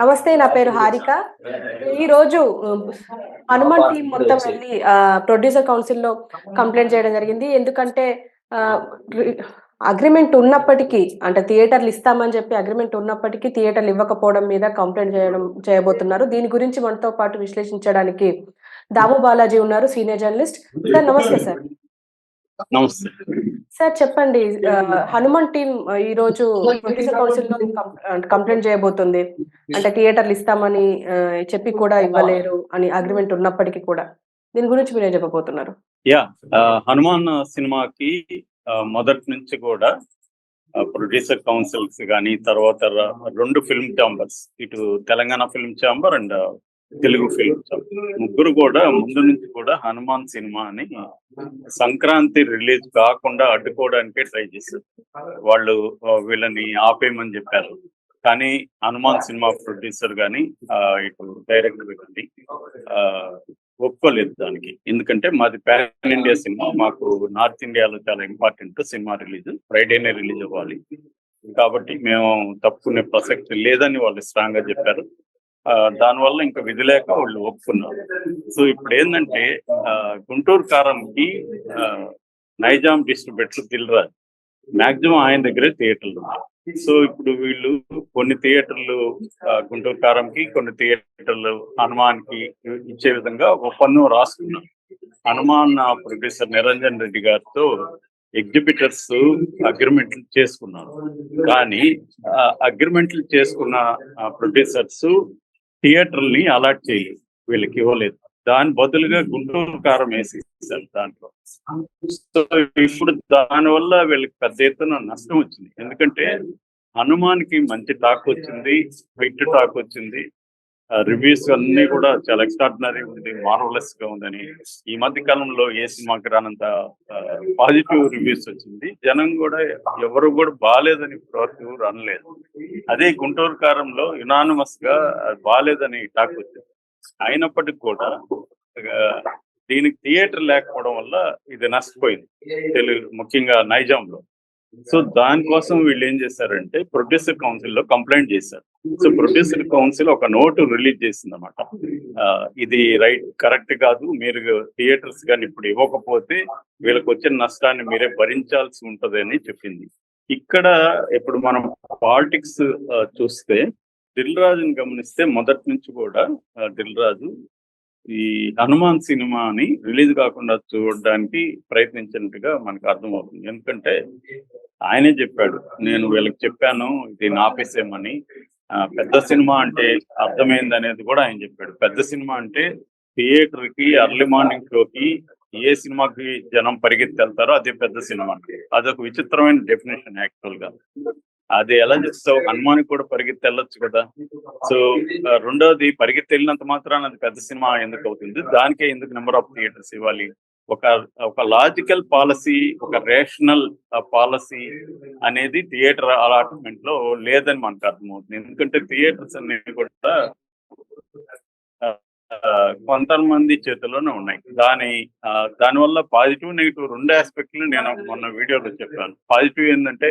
నమస్తే నా పేరు హారిక? ఈ రోజు హనుమాన్ టీం మొత్తం వెళ్ళి ప్రొడ్యూసర్ కౌన్సిల్లో కంప్లైంట్ చేయడం జరిగింది. ఎందుకంటే అగ్రిమెంట్ ఉన్నప్పటికీ అంటే థియేటర్లు ఇస్తామని చెప్పి అగ్రిమెంట్ ఉన్నప్పటికీ థియేటర్లు ఇవ్వకపోవడం మీద కంప్లైంట్ చేయడం చేయబోతున్నారు. దీని గురించి మనతో పాటు విశ్లేషించడానికి దాము బాలాజీ ఉన్నారు సీనియర్ జర్నలిస్ట్ సార్ నమస్తే సార్. నమస్తే. సార్ చెప్పండి. హనుమాన్ టీం ఈ రోజు ప్రొడ్యూసర్ కౌన్సిల్లో కంప్లైంట్ చేయబోతుంది. అంటే థియేటర్లు ఇస్తామని చెప్పి కూడా ఇవ్వలేరు అని అగ్రిమెంట్ ఉన్నప్పటికీ కూడా. దీని గురించి మీరేం చెప్పబోతున్నారు? యా హనుమాన్ సినిమాకి మొదటి నుంచి కూడా ప్రొడ్యూసర్ కౌన్సిల్స్ కానీ తర్వాత రెండు ఫిల్మ్ ఛాంబర్స్ ఇటు Telangana film chamber and Telugu film ముగ్గురు కూడా ముందు నుంచి కూడా హనుమాన్ సినిమాని సంక్రాంతి రిలీజ్ కాకుండా అడ్డుకోవడానికే ట్రై చేశారు వాళ్ళు వీళ్ళని ఆపేయమని చెప్పారు. కానీ హనుమాన్ సినిమా ప్రొడ్యూసర్ కానీ ఇటు డైరెక్టర్ కానీ ఆ, ఒప్పుకోలేదు దానికి. ఎందుకంటే మాది పాన్ ఇండియా సినిమా మాకు నార్త్ ఇండియాలో చాలా ఇంపార్టెంట్ సినిమా రిలీజ్ ఫ్రైడేనే రిలీజ్ అవ్వాలి. కాబట్టి మేము తప్పుకునే ప్రసక్తి లేదని వాళ్ళు స్ట్రాంగ్గా చెప్పారు. దానివల్ల ఇంకా విధి లేక వాళ్ళు ఒప్పుకున్నారు. సో ఇప్పుడు ఏంటంటే ఆ, గుంటూరు కారంకి నైజాం డిస్ట్రిబ్యూటర్ దిల్రాజ్ మాక్సిమం ఆయన దగ్గరే థియేటర్లు ఉన్నాయి. సో ఇప్పుడు వీళ్ళు కొన్ని థియేటర్లు గుంటూరు కారంకి కొన్ని థియేటర్లు హనుమాన్కి ఇచ్చే విధంగా ఒప్పందం రాసుకున్నారు. హనుమాన్ ప్రొడ్యూసర్ నిరంజన్ రెడ్డి గారితో ఎగ్జిబిటర్స్ అగ్రిమెంట్లు చేసుకున్నారు. కానీ అగ్రిమెంట్లు చేసుకున్న ప్రొడ్యూసర్స్ థియేటర్ని అలాట్ చేయలేదు. వీళ్ళకి ఇవ్వలేదు. దాని బదులుగా గుంటూరు కారం వేసేసారు దాంట్లో. సో ఇప్పుడు దానివల్ల వీళ్ళకి పెద్ద ఎత్తున నష్టం వచ్చింది. ఎందుకంటే హనుమాన్కి మంచి టాక్ వచ్చింది హిట్ టాక్ వచ్చింది. రివ్యూస్ అన్ని కూడా చాలా ఎక్స్ట్రాడినరీ ఉంది మార్వలస్గా ఉందని. ఈ మధ్య కాలంలో ఏ సినిమాకి రానంత పాజిటివ్ రివ్యూస్ వచ్చింది. జనం కూడా ఎవరు కూడా బాగాలేదని ఇప్పటివరకు రనలేదు అనలేదు. అదే గుంటూరు కారంలో యునానిమస్గా బాగాలేదని టాక్ వచ్చింది. అయినప్పటికీ కూడా దీనికి థియేటర్ లేకపోవడం వల్ల ఇది నష్టపోయింది తెలుగు ముఖ్యంగా నైజాంలో. సో దానికోసం వీళ్ళు ఏం చేశారంటే ప్రొడ్యూసర్ కౌన్సిల్లో కంప్లైంట్ చేశారు. సో ప్రొడ్యూసర్ కౌన్సిల్ ఒక నోటు రిలీజ్ చేసింది అనమాట ఇది రైట్ కరెక్ట్ కాదు. మీరు థియేటర్స్ కానీ ఇప్పుడు ఇవ్వకపోతే వీళ్ళకి వచ్చిన నష్టాన్ని మీరే భరించాల్సి ఉంటదని అని చెప్పింది. ఇక్కడ ఇప్పుడు మనం పాలిటిక్స్ చూస్తే దిల్ రాజుని గమనిస్తే మొదటి నుంచి కూడా దిల్ రాజు ఈ హనుమాన్ సినిమాని రిలీజ్ కాకుండా చూడడానికి ప్రయత్నించినట్టుగా మనకు అర్థమవుతుంది. ఎందుకంటే ఆయనే చెప్పాడు నేను వీళ్ళకి చెప్పాను ఇది నాపేసేమని. పెద్ద సినిమా అంటే అర్థమైంది అనేది కూడా ఆయన చెప్పాడు. పెద్ద సినిమా అంటే థియేటర్కి అర్లీ మార్నింగ్ షోకి ఏ సినిమాకి జనం పరిగెత్తి వెళ్తారో అదే పెద్ద సినిమా. అదొక విచిత్రమైన డెఫినేషన్ యాక్చువల్గా అది ఎలా చేస్తావు? హనుమాన్ కూడా పరిగెత్తి వెళ్ళొచ్చు కదా. సో రెండోది పరిగెత్తి వెళ్ళినంత మాత్రాన అది పెద్ద సినిమా ఎందుకు అవుతుంది? దానికే ఎందుకు నెంబర్ ఆఫ్ థియేటర్స్ ఇవ్వాలి? ఒక ఒక లాజికల్ పాలసీ ఒక రేషనల్ పాలసీ uh, అనేది థియేటర్ అలాట్మెంట్లో లేదని మనకు అర్థమవుతుంది. ఎందుకంటే థియేటర్స్ అనేవి కూడా uh, కొంతమంది చేతుల్లోనే ఉన్నాయి. దాని ఆ, దానివల్ల పాజిటివ్ నెగిటివ్ రెండు ఆస్పెక్ట్లు నేను మొన్న వీడియోలో చెప్పాను. పాజిటివ్ ఏంటంటే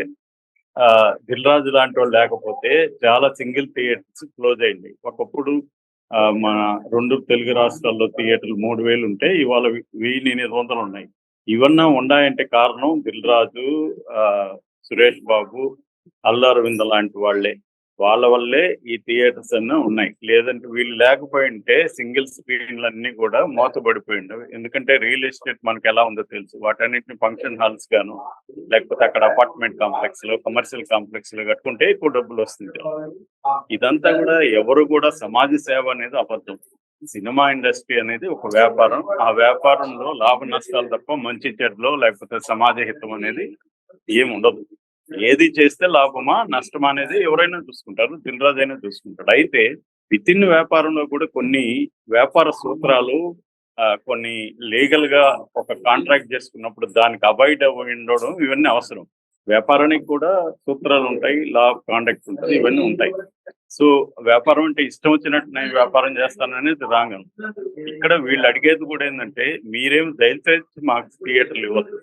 ఆ, రాజు లాంటి వాళ్ళు లేకపోతే చాలా సింగిల్ థియేటర్స్ క్లోజ్ అయింది. ఒకప్పుడు మన రెండు తెలుగు రాష్ట్రాల్లో థియేటర్లు మూడు వేలు ఉంటే ఇవాళ వెయ్యి ఎనిమిది వందలు ఉన్నాయి. ఇవన్నీ ఉన్నాయంటే కారణం దిల్ రాజు ఆ, సురేష్ బాబు అల్లారవింద లాంటి వాళ్ళే. వాళ్ళ వల్లే ఈ థియేటర్స్ అన్నీ ఉన్నాయి. లేదంటే వీళ్ళు లేకపోయింటే సింగిల్ స్క్రీన్లు అన్ని కూడా మూతబడిపోయి ఉండవు. ఎందుకంటే రియల్ ఎస్టేట్ మనకి ఎలా ఉందో తెలుసు. వాటన్నిటిని ఫంక్షన్ హాల్స్ గాను లేకపోతే అక్కడ అపార్ట్మెంట్ కాంప్లెక్స్లో కమర్షియల్ కాంప్లెక్స్లో కట్టుకుంటే ఎక్కువ డబ్బులు వస్తుంది ఇదంతా కూడా ఎవరు కూడా సమాజ సేవ అనేది అబద్ధం. సినిమా ఇండస్ట్రీ అనేది ఒక వ్యాపారం. ఆ వ్యాపారంలో లాభ నష్టాలు తప్ప మంచి చెడులో లేకపోతే సమాజ హితం అనేది ఏమి ఉండదు ఏది చేస్తే లాభమా నష్టమా అనేది ఎవరైనా చూసుకుంటారు దిల్రాజ్ అయినా చూసుకుంటాడు. అయితే విత్ ఇన్ వ్యాపారంలో కూడా కొన్ని వ్యాపార సూత్రాలు ఆ, కొన్ని లీగల్గా ఒక కాంట్రాక్ట్ చేసుకున్నప్పుడు దానికి అవాయిడ్ ఉండడం ఇవన్నీ అవసరం. వ్యాపారానికి కూడా సూత్రాలు ఉంటాయి లా ఆఫ్ కాండక్ట్ ఉంటుంది ఇవన్నీ ఉంటాయి. సో వ్యాపారం అంటే ఇష్టం వచ్చినట్టు నేను వ్యాపారం చేస్తాననేది రాంగ్ ఇక్కడ వీళ్ళు అడిగేది కూడా ఏంటంటే మీరేం దయచేసి మాకు థియేటర్లు ఇవ్వద్దు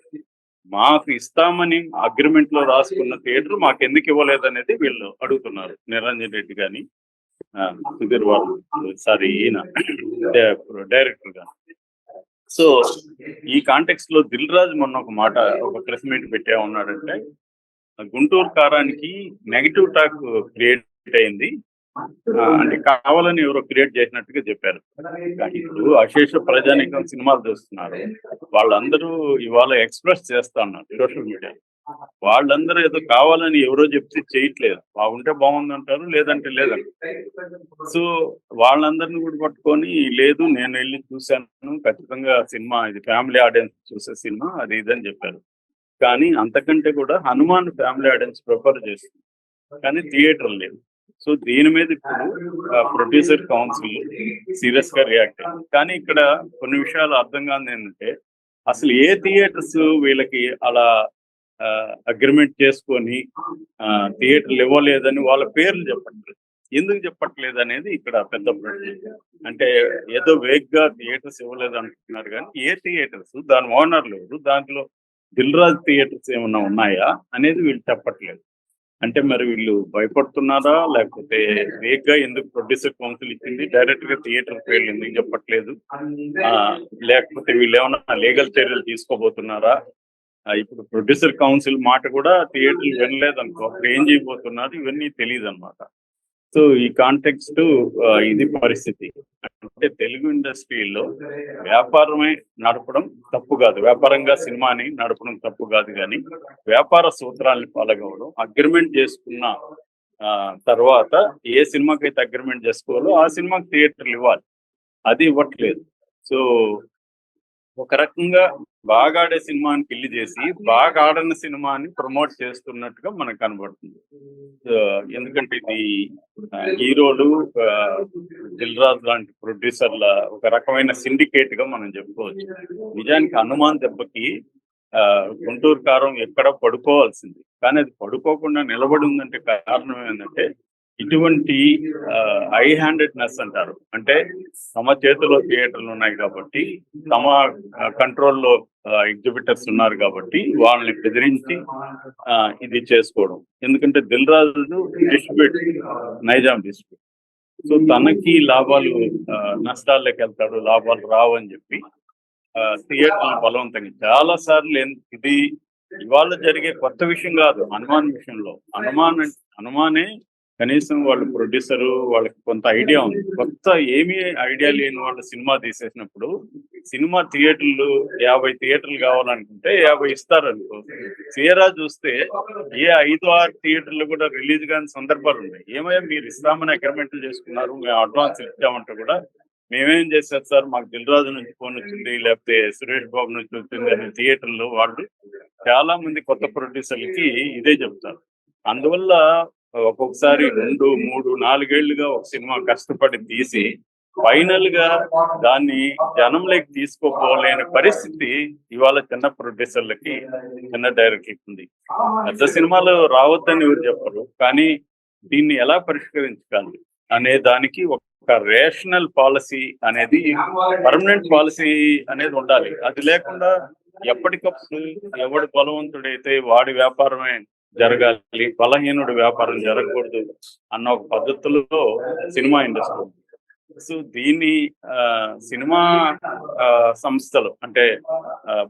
మాకు ఇస్తామని అగ్రిమెంట్లో రాసుకున్న థియేటర్ మాకు ఎందుకు ఇవ్వలేదు అనేది వీళ్ళు అడుగుతున్నారు. నిరంజన్ రెడ్డి గాని సుధీర్ వాళ్ళు సారీ ఈయన డైరెక్టర్గా సో ఈ కాంటెక్స్లో దిల్ రాజు మొన్న ఒక మాట ఒక ప్రెస్ మీట్ పెట్టే ఉన్నాడంటే గుంటూరు కారానికి నెగిటివ్ టాక్ క్రియేట్ అయింది. అంటే కావాలని ఎవరో క్రియేట్ చేసినట్టుగా చెప్పారు. కానీ ఇప్పుడు అశేష ప్రజానికం సినిమాలు చూస్తున్నారు. వాళ్ళందరూ ఇవాళ ఎక్స్ప్రెస్ చేస్తా ఉన్నారు సోషల్ మీడియా. వాళ్ళందరూ ఏదో కావాలని ఎవరో చెప్తే చేయట్లేదు. బాగుంటే బాగుందంటారు లేదంటే లేదంటారు. సో వాళ్ళందరిని కూడా పట్టుకొని లేదు నేను వెళ్ళి చూశాను ఖచ్చితంగా సినిమా ఇది ఫ్యామిలీ ఆడియన్స్ చూసే సినిమా అది ఇదని చెప్పారు. కానీ అంతకంటే కూడా హనుమాన్ ఫ్యామిలీ ఆడియన్స్ ప్రిఫర్ చేస్తుంది కానీ థియేటర్ లేదు సో దీని మీద ఇప్పుడు ప్రొడ్యూసర్ కౌన్సిల్ సీరియస్గా రియాక్ట్ అయ్యింది. కానీ ఇక్కడ కొన్ని విషయాలు అర్థం కాదు ఏంటంటే అసలు ఏ థియేటర్స్ వీళ్ళకి అలా అగ్రిమెంట్ చేసుకొని థియేటర్లు ఇవ్వలేదని వాళ్ళ పేర్లు చెప్పట్లేదు. ఎందుకు చెప్పట్లేదు అనేది ఇక్కడ పెద్ద ప్రశ్న. అంటే ఏదో వేగ్గా థియేటర్స్ ఇవ్వలేదు అంటున్నారు కానీ ఏ థియేటర్స్? దాని ఓనర్లు ఎవరు? దాంట్లో దిల్ రాజ్ థియేటర్స్ ఏమైనా ఉన్నాయా? అనేది వీళ్ళు చెప్పట్లేదు. అంటే మరి వీళ్ళు భయపడుతున్నారా? లేకపోతే వేగ్గా ఎందుకు ప్రొడ్యూసర్ కౌన్సిల్ ఇచ్చింది? డైరెక్ట్గా థియేటర్ పేర్లు ఎందుకు చెప్పట్లేదు? ఆ, లేకపోతే వీళ్ళు ఏమన్నా లీగల్ చర్యలు తీసుకోబోతున్నారా? ఇప్పుడు ప్రొడ్యూసర్ కౌన్సిల్ మాట కూడా థియేటర్లు వినలేదు అనుకో ఏం చేయబోతున్నారు ఇవన్నీ తెలియదు అనమాట సో ఈ కాంటెక్స్ట్ ఇది పరిస్థితి. అంటే తెలుగు ఇండస్ట్రీలో వ్యాపారమే నడపడం తప్పు కాదు. వ్యాపారంగా సినిమాని నడపడం తప్పు కాదు కానీ వ్యాపార సూత్రాలని పాల్గొవడం అగ్రిమెంట్ చేసుకున్న ఆ, తర్వాత ఏ సినిమాకైతే అగ్రిమెంట్ చేసుకోవాలో ఆ సినిమాకి థియేటర్లు ఇవ్వాలి. అది ఇవ్వట్లేదు. సో ఒక రకంగా బాగా ఆడే సినిమాని కిల్లి చేసి బాగా ఆడని సినిమాని ప్రమోట్ చేస్తున్నట్టుగా మనకు కనబడుతుంది. ఎందుకంటే ఇది హీరోలు దిల్రాజ్ దిల్ రాజు లాంటి ప్రొడ్యూసర్ల ఒక రకమైన సిండికేట్గా మనం చెప్పుకోవచ్చు. నిజానికి హనుమాన్ దెబ్బకి ఆ, గుంటూరు కారం ఎక్కడ పడుకోవాల్సింది. కానీ అది పడుకోకుండా నిలబడి ఉందంటే కారణం ఏంటంటే ఇటువంటి ఐ హ్యాండెడ్నెస్ అంటారు. అంటే తమ చేతిలో థియేటర్లు ఉన్నాయి కాబట్టి తమ కంట్రోల్లో ఎగ్జిబిటర్స్ ఉన్నారు కాబట్టి వాళ్ళని బెదిరించి ఆ, ఇది చేసుకోవడం. ఎందుకంటే Dil Raju distribute Nizam distribute so తనకి లాభాలు ఆ, నష్టాల్లోకి వెళ్తాడు లాభాలు రావని చెప్పి థియేటర్ బలవంతంగా. చాలా సార్లు ఇది ఇవాళ జరిగే కొత్త విషయం కాదు హనుమాన్ విషయంలో. హనుమాన్ అంటే- హనుమానే కనీసం వాళ్ళు ప్రొడ్యూసర్ వాళ్ళకి కొంత ఐడియా ఉంది. కొత్త ఏమీ ఐడియా లేని వాళ్ళు సినిమా తీసేసినప్పుడు సినిమా థియేటర్లు యాభై థియేటర్లు కావాలనుకుంటే యాభై ఇస్తారు అనుకో తీరా చూస్తే ఏ ఐదు ఆరు థియేటర్లు కూడా రిలీజ్ కాని సందర్భాలు ఉన్నాయి. ఏమయ్యా మీరు ఇస్తామని అగ్రిమెంట్లు చేసుకున్నారు మేము అడ్వాన్స్ ఇచ్చామంటే కూడా మేమేం చేస్తారు సార్? మాకు దిల్రాజు నుంచి ఫోన్ వచ్చింది లేకపోతే సురేష్ బాబు నుంచి వచ్చింది అనే థియేటర్లు వాళ్ళు చాలా మంది కొత్త ప్రొడ్యూసర్లకి ఇదే చెప్తారు. అందువల్ల ఒక్కొక్కసారి రెండు మూడు నాలుగేళ్ళుగా ఒక సినిమా కష్టపడి తీసి ఫైనల్గా దాన్ని జనంలోకి తీసుకోపోలేని పరిస్థితి ఇవాళ చిన్న ప్రొడ్యూసర్లకి చిన్న డైరెక్టర్లకి ఉంది. పెద్ద సినిమాలు రావద్దని ఎవరు చెప్పరు కానీ దీన్ని ఎలా పరిష్కరించాలి అనే దానికి ఒక రేషనల్ పాలసీ అనేది పర్మనెంట్ పాలసీ అనేది ఉండాలి. అది లేకుండా ఎప్పటికప్పుడు ఎవడు బలవంతుడైతే వాడి వ్యాపారమే జరగాలి బలహీనుడు వ్యాపారం జరగకూడదు అన్న ఒక పద్ధతుల్లో సినిమా ఇండస్ట్రీ సో దీన్ని ఆ, సినిమా ఆ, సంస్థలు అంటే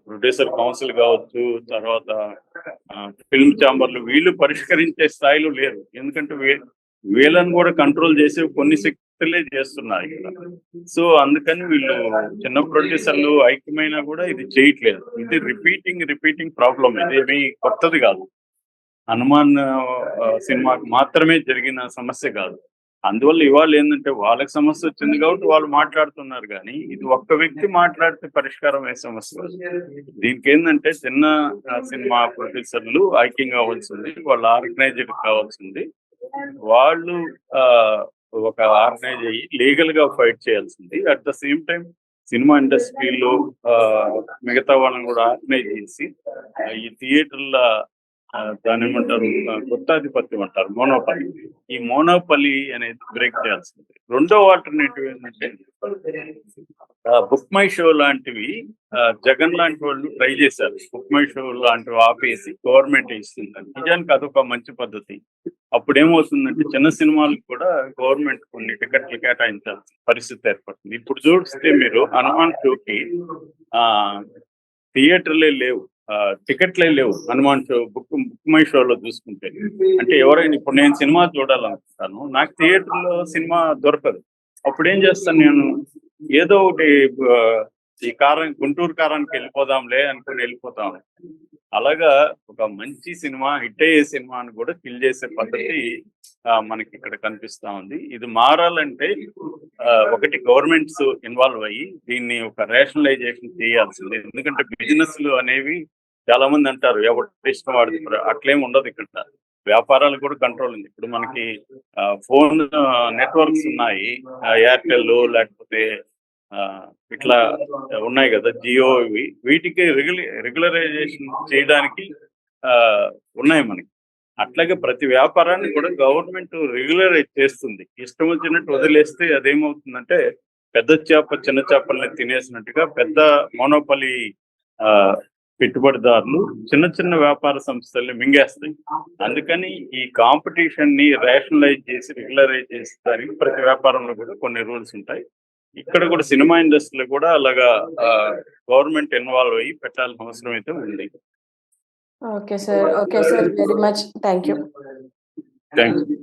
ప్రొడ్యూసర్ కౌన్సిల్ కావచ్చు తర్వాత ఫిల్మ్ ఛాంబర్లు వీళ్ళు పరిష్కరించే స్థాయిలో లేరు. ఎందుకంటే వీ- వీళ్ళని కూడా కంట్రోల్ చేసే కొన్ని శక్తులే చేస్తున్నారు ఇక్కడ. సో అందుకని వీళ్ళు చిన్న ప్రొడ్యూసర్లు ఐక్యమైనా కూడా ఇది చేయట్లేదు. ఇది రిపీటింగ్ రిపీటింగ్ ప్రాబ్లం ఇది ఏమీ కొత్తది కాదు. హనుమాన్ సినిమాకి మాత్రమే జరిగిన సమస్య కాదు. అందువల్ల ఇవాళ ఏంటంటే వాళ్ళకి సమస్య వచ్చింది కాబట్టి వాళ్ళు మాట్లాడుతున్నారు కానీ ఇది ఒక్క వ్యక్తి మాట్లాడితే పరిష్కారం అయ్యే సమస్య దీనికి ఏంటంటే చిన్న సినిమా ప్రొడ్యూసర్లు ఐక్యం కావాల్సింది వాళ్ళు ఆర్గనైజర్ కావాల్సింది వాళ్ళు ఆ, ఒక ఆర్గనైజ్ అయ్యి లీగల్గా ఫైట్ చేయాల్సింది at the same time cinema ఇండస్ట్రీలో ఆ, మిగతా వాళ్ళని కూడా ఆర్గనైజ్ చేసి ఈ థియేటర్ల దాని ఏమంటారు? గుత్తాధిపత్యం అంటారు మోనోపలి ఈ మోనోపలి అనేది బ్రేక్ చేయాల్సింది. రెండో ఆల్టర్నేటివ్ ఏంటంటే బుక్ మై షో లాంటివి జగన్ లాంటి వాళ్ళు ట్రై చేశారు. బుక్ మై షో లాంటివి ఆపేసి గవర్నమెంట్ ఇస్తుంది నిజానికి అదొక మంచి పద్ధతి. అప్పుడు ఏమవుతుందంటే చిన్న సినిమాలకు కూడా గవర్నమెంట్ కొన్ని టికెట్లు కేటాయించాల్సిన పరిస్థితి ఏర్పడుతుంది. ఇప్పుడు చూస్తే మీరు హనుమాన్ షోకి ఆ థియేటర్లే లేవు. టికెట్లే లేవు. Hanuman show book book my షోలో చూసుకుంటే. అంటే ఎవరైనా ఇప్పుడు నేను సినిమా చూడాలనుకుంటాను నాకు థియేటర్లో సినిమా దొరకదు. అప్పుడు ఏం చేస్తాను నేను? ఏదో ఒకటి ఈ కారం గుంటూరు కారానికి వెళ్ళిపోదాంలే అనుకుని వెళ్ళిపోతాను. అలాగా ఒక మంచి సినిమా హిట్ అయ్యే సినిమాని కూడా ఫిల్ చేసే పద్ధతి మనకి ఇక్కడ కనిపిస్తా ఉంది. ఇది మారాలంటే ఆ, ఒకటి గవర్నమెంట్స్ ఇన్వాల్వ్ అయ్యి దీన్ని ఒక రేషనలైజేషన్ చేయాల్సింది. ఎందుకంటే బిజినెస్లు అనేవి చాలా మంది అంటారు ఎవరి ఇష్టం వాడిది అట్లేం ఉండదు ఇక్కడ. వ్యాపారాలు కూడా కంట్రోల్ ఉంది. ఇప్పుడు మనకి ఫోన్ నెట్వర్క్స్ ఉన్నాయి ఎయిర్టెల్ లేకపోతే ఇట్లా ఉన్నాయి కదా జియో ఇవి. వీటికి రెగ్యులరైజేషన్ చేయడానికి ఆ, ఉన్నాయి మనకి. అట్లాగే ప్రతి వ్యాపారాన్ని కూడా గవర్నమెంట్ రెగ్యులరైజ్ చేస్తుంది. ఇష్టం వచ్చినట్టు వదిలేస్తే అదేమవుతుందంటే పెద్ద చేప చిన్న చేపల్ని తినేసినట్టుగా పెద్ద మోనోపలి ఆ పెట్టుబడిదారులు చిన్న చిన్న వ్యాపార సంస్థల్ని మింగేస్తాయి. అందుకని ఈ కాంపిటీషన్ని రేషనలైజ్ చేసి రెగ్యులరైజ్ చేసేదానికి ప్రతి వ్యాపారంలో కూడా కొన్ని రూల్స్ ఉంటాయి. ఇక్కడ కూడా సినిమా ఇండస్ట్రీలో కూడా అలాగా గవర్నమెంట్ ఇన్వాల్వ్ అయ్యి పెట్టాల్సిన అవసరం అయితే ఉంది. Okay sir okay sir very much. Thank you thank you